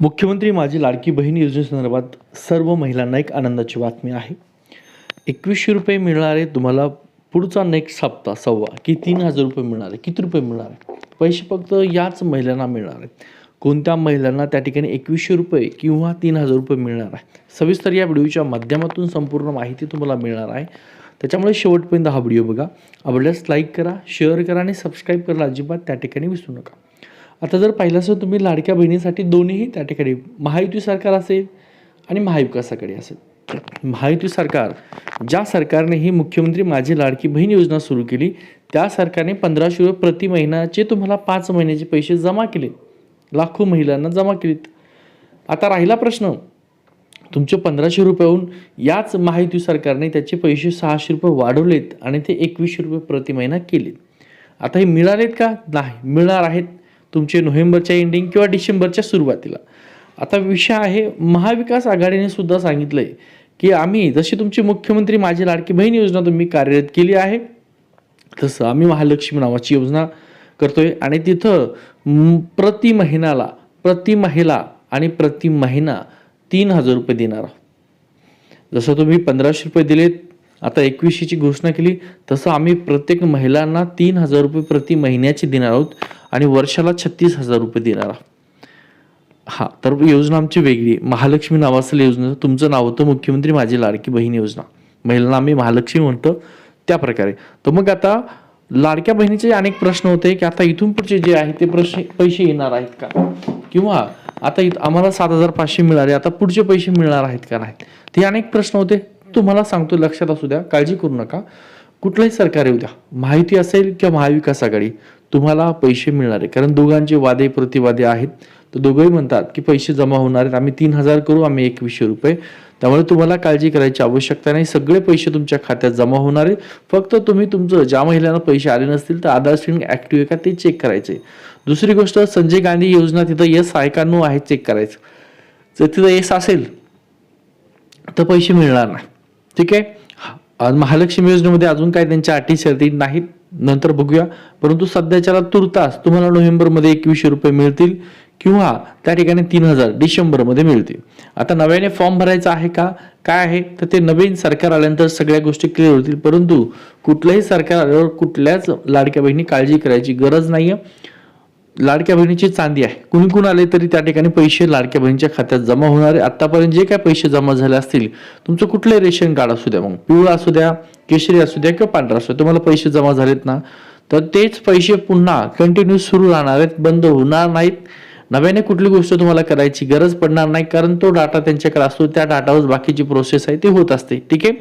मुख्यमंत्री माझी लाडकी बहीण योजनेसंदर्भात सर्व महिलांना एक आनंदाची बातमी आहे. एकवीसशे रुपये मिळणारे तुम्हाला पुढचा नेक्स्ट हप्ता सव्वा की तीन हजार रुपये मिळणार आहे किती रुपये मिळणार? आहे पैसे फक्त याच महिलांना मिळणार आहेत. कोणत्या महिलांना त्या ठिकाणी एकवीसशे रुपये किंवा तीन हजार रुपये मिळणार आहे? सविस्तर या व्हिडिओच्या माध्यमातून संपूर्ण माहिती तुम्हाला मिळणार आहे. त्याच्यामुळे शेवटपर्यंत हा व्हिडिओ बघा. आवडल्यास लाईक करा शेअर करा आणि सबस्क्राईब करायला अजिबात त्या ठिकाणी विसरू नका. आता जर पाहिलं असेल तुम्ही लाडक्या बहिणीसाठी दोन्हीही त्या ठिकाणी महायुती सरकार असेल आणि महाविकासाकडे असेल. महायुती सरकार ज्या सरकारने ही मुख्यमंत्री माझी लाडकी बहीण योजना सुरू केली त्या सरकारने पंधराशे रुपये प्रति महिन्याचे तुम्हाला पाच महिन्याचे पैसे जमा केले लाखो महिलांना जमा केलेत. आता राहिला प्रश्न तुमचे पंधराशे रुपयाहून याच महायुती सरकारने त्याचे पैसे सहाशे रुपये वाढवलेत आणि ते एकवीसशे रुपये प्रति महिना केलेत. आता हे मिळालेत का? नाही मिळणार आहेत. तुमचे नोव्हेंबरच्या एंडिंग किंवा डिसेंबरच्या सुरुवातीला. आता विषय आहे महाविकास आघाडीने सुद्धा आहे की आम्ही जशी तुमची मुख्यमंत्री माझी लाडकी बहीण योजना तुम्ही कार्यरत केली आहे तसं आम्ही महालक्ष्मी नावाची योजना करतोय. आणि तिथं प्रति महिन्याला प्रति महिला आणि प्रति महिना तीन हजार रुपये देणार आहोत. जसं तुम्ही पंधराशे रुपये दिलेत आता एकवीसशेची घोषणा केली तसं आम्ही प्रत्येक महिलांना तीन हजार रुपये प्रति महिन्याची देणार आहोत आणि वर्षाला छत्तीस हजार रुपये देणार आहोत. हा तर योजना आमची वेगळी आहे. महालक्ष्मी नावाचं योजना तुमचं नाव होतं मुख्यमंत्री माझी लाडकी बहीण योजना. महिलांना आम्ही महालक्ष्मी म्हणतो त्या प्रकारे. तर मग आता लाडक्या बहिणीचे अनेक प्रश्न होते की आता इथून पुढचे जे आहे ते प्रश्न पैसे येणार आहेत का? किंवा आता आम्हाला सात हजार पाचशे मिळाले आता पुढचे पैसे मिळणार आहेत का नाहीत ते अनेक प्रश्न होते. तुम्हाला सांगतो लक्षात असू द्या काळजी करू नका. कुठलंही सरकार येऊ द्या. माहिती असेल किंवा महाविकास आघाडी तुम्हाला पैसे मिळणार आहे. कारण दोघांचे वादे प्रतिवादे आहेत. तर दोघंही म्हणतात की पैसे जमा होणार आहेत. आम्ही तीन हजार करू आम्ही एकवीसशे रुपये. त्यामुळे तुम्हाला काळजी करायची आवश्यकता नाही. सगळे पैसे तुमच्या खात्यात जमा होणार आहे फक्त तुम्ही तुमचं ज्या महिलांना पैसे आले नसतील तर आधार स्क्रीन ऍक्टिव्ह आहे का ते चेक करायचे. दुसरी गोष्ट संजय गांधी योजना तिथं येस आहे का नो आहे चेक करायचं. जर तिथं येस असेल तर पैसे मिळणार नाही. ठीक आहे? महालक्ष्मी योजनेमध्ये अजून काय त्यांच्या अटी शर्ती नाहीत नंतर बघूया. परंतु सध्याच्याला तुर्तास तुम्हाला नोव्हेंबरमध्ये एकवीसशे रुपये मिळतील किंवा त्या ठिकाणी तीन हजार डिसेंबरमध्ये मिळतील. आता नव्याने फॉर्म भरायचा आहे का? काय आहे? तर ते नवीन सरकार आल्यानंतर सगळ्या गोष्टी क्लिअर होतील. परंतु कुठलंही सरकार आल्यावर कुठल्याच लाडक्या बहिणी काळजी करायची गरज नाहीये. लाडक्या बहिणीची चांदी आहे. कुणी कुण आले तरी त्या ठिकाणी पैसे लाडक्या बहिणीच्या खात्यात जमा होणारे आतापर्यंत जे काय पैसे जमा झाले असतील तुमचं कुठलंही रेशन कार्ड असू द्या मग पिवळा असू द्या केशरी असू द्या किंवा पांढरा असू द्या तुम्हाला पैसे जमा झालेत ना तर तेच पैसे पुन्हा कंटिन्यू सुरू राहणार आहेत बंद होणार नाहीत. नव्याने कुठली गोष्ट तुम्हाला करायची गरज पडणार नाही कारण तो डाटा त्यांच्याकडे असतो त्या डाटावर बाकीची प्रोसेस आहे ती होत असते. ठीक आहे?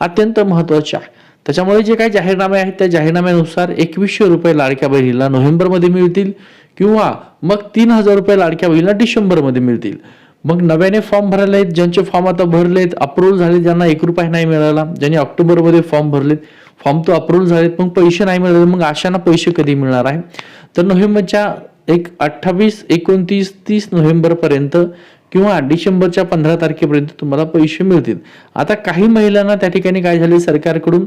अत्यंत महत्वाची आहे. त्याच्यामुळे जे काही जाहीरनामे आहेत त्या जाहीरनाम्यानुसार एकवीसशे रुपये लाडक्या बहिणीला नोव्हेंबरमध्ये मिळतील किंवा मग तीन हजार रुपये लाडक्या बहिणीला डिसेंबरमध्ये मिळतील. मग नव्याने फॉर्म भरायला आहेत ज्यांचे फॉर्म आता भरलेत अप्रूव्ह झाले ज्यांना एक रुपया नाही मिळाला ज्यांनी ऑक्टोबरमध्ये फॉर्म भरलेत फॉर्म तो अप्रूव्ह झालेत मग पैसे नाही मिळाले मग अशांना पैसे कधी मिळणार आहे? तर नोव्हेंबरच्या एक अठ्ठावीस एकोणतीस तीस नोव्हेंबरपर्यंत किंवा डिसेंबरच्या पंधरा तारखेपर्यंत तुम्हाला पैसे मिळतील. आता काही महिलांना त्या ठिकाणी काय झाले सरकारकडून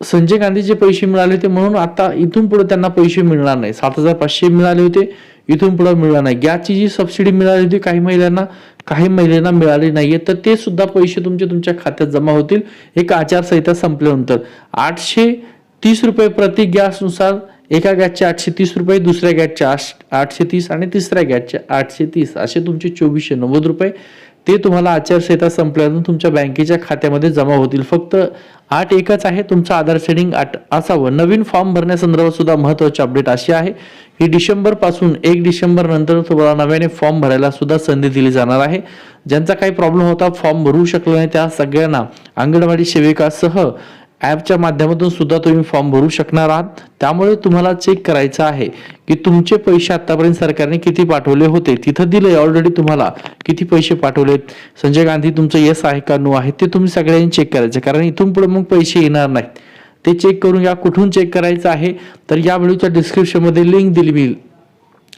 संजय गांधीचे पैसे मिळाले होते म्हणून आता इथून पुढे त्यांना पैसे मिळणार नाही. सात हजार पाचशे मिळाले होते इथून पुढे मिळणार नाही. गॅसची जी सबसिडी मिळाली होती काही महिलांना काही महिलांना मिळाली नाहीये तर ते सुद्धा पैसे तुमचे तुमच्या खात्यात जमा होतील. एक आचारसंहिता संपल्यानंतर आठशे तीस रुपये प्रति गॅसनुसार एका गॅसचे आठशे तीस रुपये दुसऱ्या गॅसचे आठ आठशे तीस आणि तिसऱ्या गॅसचे आठशे तीस. असे तुमचे चोवीसशे नव्वद रुपये. ते तुम्हाला आचारसंहिता संपल्यानंतर तुमच्या बँकेच्या खात्यामध्ये जमा होतील. फक्त आठ एकच आहे. तुमचं आधार सेडिंग आठ असावं. नवीन फॉर्म भरण्यासंदर्भात सुद्धा महत्वाची अपडेट अशी आहे की डिसेंबरपासून एक डिसेंबर नंतर तुम्हाला नव्याने फॉर्म भरायला सुद्धा संधी दिली जाणार आहे. ज्यांचा काही प्रॉब्लेम होता फॉर्म भरू शकलो नाही त्या सगळ्यांना अंगणवाडी सेविकासह ॲपच्या माध्यमातून सुद्धा तुम्ही फॉर्म भरू शकणार आहात. त्यामुळे तुम्हाला चेक करायचं आहे की तुमचे पैसे आतापर्यंत सरकारने किती पाठवले होते? तिथं दिले ऑलरेडी तुम्हाला किती पैसे पाठवलेत संजय गांधी तुमचं येस आहे का नो आहे ते तुम्ही सगळ्यांनी चेक करायचं. कारण इथून पुढे मग पैसे येणार नाहीत. ते चेक करून या कुठून चेक करायचं आहे? तर या व्हिडिओच्या डिस्क्रिप्शनमध्ये लिंक दिली मी.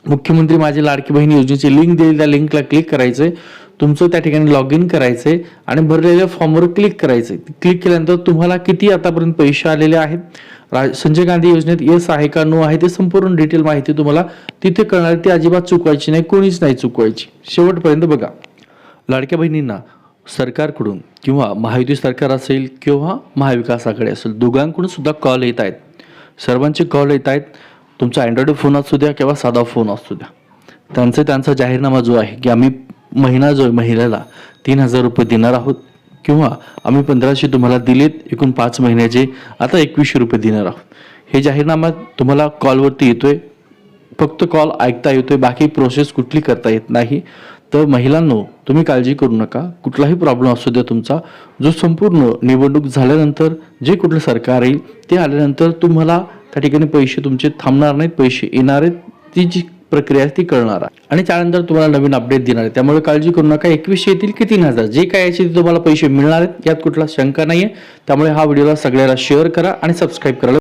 मुख्यमंत्री माझी लाडकी बहीण योजनेची लिंक दिली त्या लिंकला क्लिक करायचं तुमचं त्या ठिकाणी लॉग इन करायचं आहे आणि भरलेल्या फॉर्मवर क्लिक करायचं आहे क्लिक केल्यानंतर तुम्हाला किती आतापर्यंत पैसे आलेले आहेत? राज संजय गांधी योजनेत येस आहे का नो आहे ते संपूर्ण डिटेल माहिती तुम्हाला तिथे कळणार. ती अजिबात चुकवायची नाही कोणीच नाही चुकवायची. शेवटपर्यंत बघा. लाडक्या बहिणींना सरकारकडून किंवा महायुती सरकार असेल किंवा महाविकास आघाडी असेल दोघांकडून सुद्धा कॉल येत आहेत. सर्वांचे कॉल येत आहेत. तुमचा अँड्रॉइड फोन असू द्या किंवा साधा फोन असू द्या. त्यांचा त्यांचा जाहीरनामा जो आहे की आम्ही महिना जो आहे तीन हजार रुपये देणार आहोत. किंवा आम्ही पंधराशे तुम्हाला दिलेत एकूण पाच महिन्याचे आता एकवीसशे रुपये देणार आहोत. हे जाहीरनामा तुम्हाला कॉलवरती येतोय. फक्त कॉल ऐकता येतोय बाकी प्रोसेस कुठली करता येत नाही. तर महिलांनो तुम्ही काळजी करू नका. कुठलाही प्रॉब्लेम असू द्या तुमचा. जो संपूर्ण निवडणूक झाल्यानंतर जे कुठलं सरकार येईल ते आल्यानंतर तुम्हाला त्या ठिकाणी पैसे तुमचे थांबणार नाहीत पैसे येणार आहेत. ती जी प्रक्रिया ती कळणार आहे. आणि त्यानंतर तुम्हाला नवीन अपडेट देणार आहे. त्यामुळे काळजी करू नका. एकवीसशे येतील की तीन हजार. जे काय याचे ते तुम्हाला पैसे मिळणार आहेत यात कुठला शंका नाही आहे त्यामुळे हा व्हिडिओला सगळ्याला शेअर करा आणि सबस्क्राईब करायला